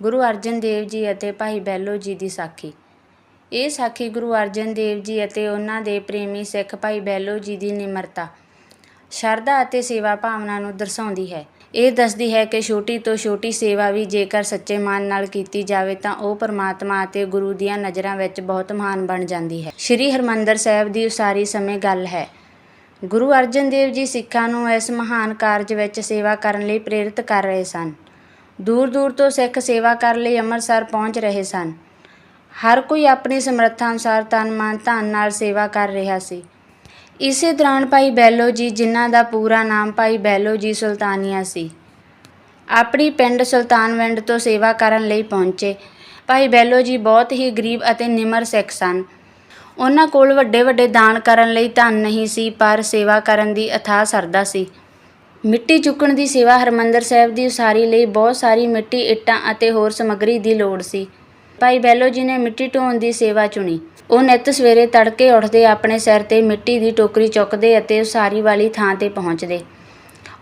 ਗੁਰੂ ਅਰਜਨ ਦੇਵ ਜੀ ਅਤੇ ਭਾਈ ਬੈਲੋ ਜੀ ਦੀ ਸਾਖੀ। ਇਹ ਸਾਖੀ ਗੁਰੂ ਅਰਜਨ ਦੇਵ ਜੀ ਅਤੇ ਉਹਨਾਂ ਦੇ ਪ੍ਰੇਮੀ ਸਿੱਖ ਭਾਈ ਬੈਲੋ ਜੀ ਦੀ ਨਿਮਰਤਾ, ਸ਼ਰਧਾ ਅਤੇ ਸੇਵਾ ਭਾਵਨਾ ਨੂੰ ਦਰਸਾਉਂਦੀ ਹੈ। ਇਹ ਦੱਸਦੀ ਹੈ ਕਿ ਛੋਟੀ ਤੋਂ ਛੋਟੀ ਸੇਵਾ ਵੀ ਜੇਕਰ ਸੱਚੇ ਮਨ ਨਾਲ ਕੀਤੀ ਜਾਵੇ ਤਾਂ ਉਹ ਪਰਮਾਤਮਾ ਅਤੇ ਗੁਰੂ ਦੀਆਂ ਨਜ਼ਰਾਂ ਵਿੱਚ ਬਹੁਤ ਮਹਾਨ ਬਣ ਜਾਂਦੀ ਹੈ। ਸ੍ਰੀ ਹਰਮੰਦਰ ਸਾਹਿਬ ਦੀ ਉਸਾਰੀ ਸਮੇਂ ਗੱਲ ਹੈ। ਗੁਰੂ ਅਰਜਨ ਦੇਵ ਜੀ ਸਿੱਖਾਂ ਨੂੰ ਇਸ ਮਹਾਨ ਕਾਰਜ ਵਿੱਚ ਸੇਵਾ ਕਰਨ ਲਈ ਪ੍ਰੇਰਿਤ ਕਰ ਰਹੇ ਸਨ। ਦੂਰ ਦੂਰ ਤੋਂ ਸਿੱਖ ਸੇਵਾ ਕਰਨ ਲਈ ਅੰਮ੍ਰਿਤਸਰ ਪਹੁੰਚ ਰਹੇ ਸਨ। ਹਰ ਕੋਈ ਆਪਣੀ ਸਮਰੱਥਾ ਅਨੁਸਾਰ ਤਨ ਮਨ ਧਨ ਨਾਲ ਸੇਵਾ ਕਰ ਰਿਹਾ ਸੀ। ਇਸੇ ਦੌਰਾਨ ਭਾਈ ਬੈਲੋ ਜੀ, ਜਿਨ੍ਹਾਂ ਦਾ ਪੂਰਾ ਨਾਮ ਭਾਈ ਬੈਲੋ ਜੀ ਸੁਲਤਾਨੀਆ ਸੀ, ਆਪਣੀ ਪਿੰਡ ਸੁਲਤਾਨਵਿੰਡ ਤੋਂ ਸੇਵਾ ਕਰਨ ਲਈ ਪਹੁੰਚੇ। ਭਾਈ ਬੈਲੋ ਜੀ ਬਹੁਤ ਹੀ ਗਰੀਬ ਅਤੇ ਨਿਮਰ ਸਿੱਖ ਸਨ। ਉਹਨਾਂ ਕੋਲ ਵੱਡੇ ਵੱਡੇ ਦਾਨ ਕਰਨ ਲਈ ਧਨ ਨਹੀਂ ਸੀ, ਪਰ ਸੇਵਾ ਕਰਨ ਦੀ ਅਥਾਹ ਸਰਦਾ ਸੀ। ਮਿੱਟੀ ਚੁੱਕਣ ਦੀ ਸੇਵਾ ਹਰਮੰਦਰ ਸਾਹਿਬ ਦੀ ਉਸਾਰੀ ਲਈ ਬਹੁਤ ਸਾਰੀ ਮਿੱਟੀ, ਇੱਟਾਂ ਅਤੇ ਹੋਰ ਸਮੱਗਰੀ ਦੀ ਲੋੜ ਸੀ। ਭਾਈ ਬੈਲੋ ਜੀ ਨੇ ਮਿੱਟੀ ਢੋਣ ਦੀ ਸੇਵਾ ਚੁਣੀ। ਉਹ ਨਿੱਤ ਸਵੇਰੇ ਤੜਕੇ ਉੱਠਦੇ ਆਪਣੇ ਸਿਰ ਤੇ ਮਿੱਟੀ ਦੀ ਟੋਕਰੀ ਚੁੱਕਦੇ ਅਤੇ ਉਸਾਰੀ ਵਾਲੀ ਥਾਂ ਤੇ ਪਹੁੰਚਦੇ।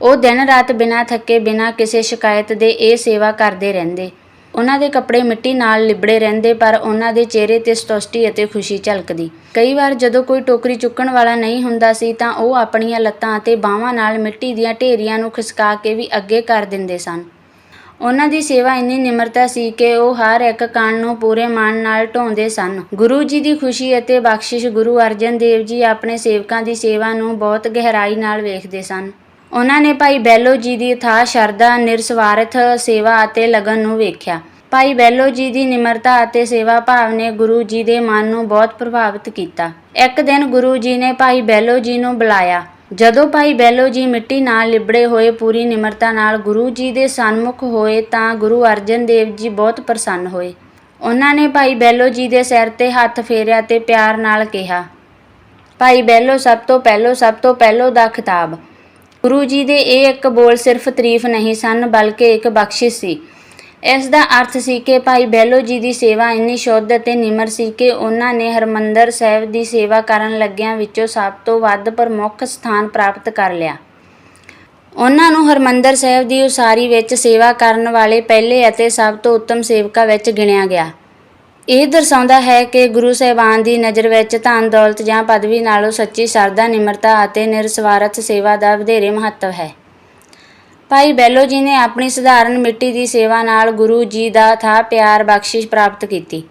ਉਹ ਦਿਨ ਰਾਤ ਬਿਨਾਂ ਥੱਕੇ, ਬਿਨਾਂ ਕਿਸੇ ਸ਼ਿਕਾਇਤ ਦੇ ਇਹ ਸੇਵਾ ਕਰਦੇ ਰਹਿੰਦੇ। ਉਹਨਾਂ ਦੇ ਕੱਪੜੇ ਮਿੱਟੀ ਨਾਲ ਲਿਬੜੇ ਰਹਿੰਦੇ, ਪਰ ਉਹਨਾਂ ਦੇ ਚਿਹਰੇ ਤੇ ਸਤੁਸ਼ਟੀ ਅਤੇ ਖੁਸ਼ੀ ਝਲਕਦੀ। ਕਈ ਵਾਰ ਜਦੋਂ ਕੋਈ ਟੋਕਰੀ ਚੁੱਕਣ ਵਾਲਾ ਨਹੀਂ ਹੁੰਦਾ ਸੀ, ਤਾਂ ਉਹ ਆਪਣੀਆਂ ਲੱਤਾਂ ਅਤੇ ਬਾਹਾਂ ਨਾਲ ਮਿੱਟੀ ਦੀਆਂ ਢੇਰੀਆਂ ਨੂੰ ਖਿਸਕਾ ਕੇ ਵੀ ਅੱਗੇ ਕਰ ਦਿੰਦੇ ਸਨ। ਉਹਨਾਂ ਦੀ ਸੇਵਾ ਇੰਨੀ ਨਿਮਰਤਾ ਸੀ ਕਿ ਉਹ ਹਰ ਇੱਕ ਕਣ ਨੂੰ ਪੂਰੇ ਮਨ ਨਾਲ ਢੋਂਦੇ ਸਨ। ਗੁਰੂ ਜੀ ਦੀ ਖੁਸ਼ੀ ਅਤੇ ਬਖਸ਼ਿਸ਼ ਗੁਰੂ ਅਰਜਨ ਦੇਵ ਜੀ ਆਪਣੇ ਸੇਵਕਾਂ ਦੀ ਸੇਵਾ ਨੂੰ ਬਹੁਤ ਗਹਿਰਾਈ ਨਾਲ ਵੇਖਦੇ ਸਨ। ਉਹਨਾਂ ਨੇ ਭਾਈ ਬੈਲੋ ਜੀ ਦੀ ਅਥਾਹ ਸ਼ਰਧਾ, ਨਿਰਸਵਾਰਥ, ਸੇਵਾ ਅਤੇ ਲਗਨ ਨੂੰ ਵੇਖਿਆ। ਭਾਈ ਬੈਲੋ ਜੀ ਦੀ ਨਿਮਰਤਾ ਅਤੇ ਸੇਵਾ ਭਾਵ ਨੇ ਗੁਰੂ ਜੀ ਦੇ ਮਨ ਨੂੰ ਬਹੁਤ ਪ੍ਰਭਾਵਿਤ ਕੀਤਾ। ਇੱਕ ਦਿਨ ਗੁਰੂ ਜੀ ਨੇ ਭਾਈ ਬੈਲੋ ਜੀ ਨੂੰ ਬੁਲਾਇਆ। ਜਦੋਂ ਭਾਈ ਬੈਲੋ ਜੀ ਮਿੱਟੀ ਨਾਲ ਲਿਬੜੇ ਹੋਏ ਪੂਰੀ ਨਿਮਰਤਾ ਨਾਲ ਗੁਰੂ ਜੀ ਦੇ ਸਨਮੁਖ ਹੋਏ ਤਾਂ ਗੁਰੂ ਅਰਜਨ ਦੇਵ ਜੀ ਬਹੁਤ ਪ੍ਰਸੰਨ ਹੋਏ। ਉਹਨਾਂ ਨੇ ਭਾਈ ਬੈਲੋ ਜੀ ਦੇ ਸਿਰ ਤੇ ਹੱਥ ਫੇਰਿਆ ਤੇ ਪਿਆਰ ਨਾਲ ਕਿਹਾ, ਭਾਈ ਬੈਲੋ, ਸਭ ਤੋਂ ਪਹਿਲੋ, ਸਭ ਤੋਂ ਪਹਿਲੋ ਦਾ ਖਿਤਾਬ। ਗੁਰੂ ਜੀ ਦੇ ਇਹ ਇੱਕ ਬੋਲ ਸਿਰਫ ਤਾਰੀਫ ਨਹੀਂ ਸਨ, ਬਲਕਿ ਇੱਕ ਬਖਸ਼ਿਸ਼ ਸੀ। ਇਸ ਦਾ ਅਰਥ ਸੀ ਕਿ ਭਾਈ ਬੈਲੋ ਜੀ ਦੀ ਸੇਵਾ ਇੰਨੀ ਸ਼ੁੱਧ ਅਤੇ ਨਿਮਰ ਸੀ ਕਿ ਉਹਨਾਂ ਨੇ ਹਰਮੰਦਰ ਸਾਹਿਬ ਦੀ ਸੇਵਾ ਕਰਨ ਲੱਗਿਆਂ ਵਿੱਚੋਂ ਸਭ ਤੋਂ ਵੱਧ ਪ੍ਰਮੁੱਖ ਸਥਾਨ ਪ੍ਰਾਪਤ ਕਰ ਲਿਆ। ਉਹਨਾਂ ਨੂੰ ਹਰਮੰਦਰ ਸਾਹਿਬ ਦੀ ਉਸਾਰੀ ਵਿੱਚ ਸੇਵਾ ਕਰਨ ਵਾਲੇ ਪਹਿਲੇ ਅਤੇ ਸਭ ਤੋਂ ਉੱਤਮ ਸੇਵਕਾਂ ਵਿੱਚ ਗਿਣਿਆ ਗਿਆ। ਇਹ ਦਰਸਾਉਂਦਾ ਹੈ ਕਿ ਗੁਰੂ ਸਾਹਿਬਾਨ ਦੀ ਨਜ਼ਰ ਵਿੱਚ ਧਨ, ਦੌਲਤ ਜਾਂ ਪਦਵੀ ਨਾਲੋਂ ਸੱਚੀ ਸਰਦਾ ਨਿਮਰਤਾ ਅਤੇ ਨਿਰਸਵਾਰਥ ਸੇਵਾ ਦਾ ਵਧੇਰੇ ਮਹੱਤਵ ਹੈ। ਭਾਈ ਬੈਲੋ ਜੀ ਨੇ ਆਪਣੀ ਸਧਾਰਨ ਮਿੱਟੀ ਦੀ ਸੇਵਾ ਨਾਲ ਗੁਰੂ ਜੀ ਦਾ ਥਾ ਪਿਆਰ ਬਖਸ਼ਿਸ਼ ਪ੍ਰਾਪਤ ਕੀਤੀ।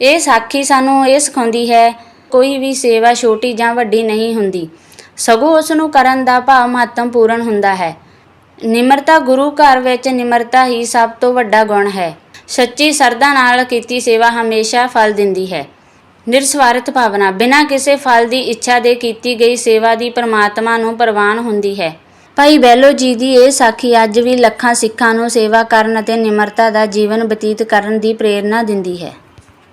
ਇਹ ਸਾਖੀ ਸਾਨੂੰ ਇਹ ਸਿਖਾਉਂਦੀ ਹੈ, ਕੋਈ ਵੀ ਸੇਵਾ ਛੋਟੀ ਜਾਂ ਵੱਡੀ ਨਹੀਂ ਹੁੰਦੀ। ਸਗੋਂ ਉਸ ਨੂੰ ਕਰਨ ਦਾ ਭਾਵ ਮਹੱਤਵਪੂਰਨ ਹੁੰਦਾ ਹੈ। ਨਿਮਰਤਾ ਗੁਰੂ ਘਰ ਵਿੱਚ ਨਿਮਰਤਾ ਹੀ ਸਭ ਤੋਂ ਵੱਡਾ ਗੁਣ ਹੈ। ਸੱਚੀ ਸਰਦਾ ਨਾਲ ਕੀਤੀ ਸੇਵਾ ਹਮੇਸ਼ਾ ਫਲ ਦਿੰਦੀ ਹੈ। ਨਿਰਸਵਾਰਥ ਭਾਵਨਾ, ਬਿਨਾਂ ਕਿਸੇ ਫਲ ਦੀ ਇੱਛਾ ਦੇ ਕੀਤੀ ਗਈ ਸੇਵਾ ਦੀ ਪਰਮਾਤਮਾ ਨੂੰ ਪ੍ਰਵਾਨ ਹੁੰਦੀ ਹੈ। ਭਾਈ ਬੈਲੋ ਜੀ ਦੀ ਇਹ ਸਾਖੀ ਅੱਜ ਵੀ ਲੱਖਾਂ ਸਿੱਖਾਂ ਨੂੰ ਸੇਵਾ ਕਰਨ ਅਤੇ ਨਿਮਰਤਾ ਦਾ ਜੀਵਨ ਬਤੀਤ ਕਰਨ ਦੀ ਪ੍ਰੇਰਨਾ ਦਿੰਦੀ ਹੈ।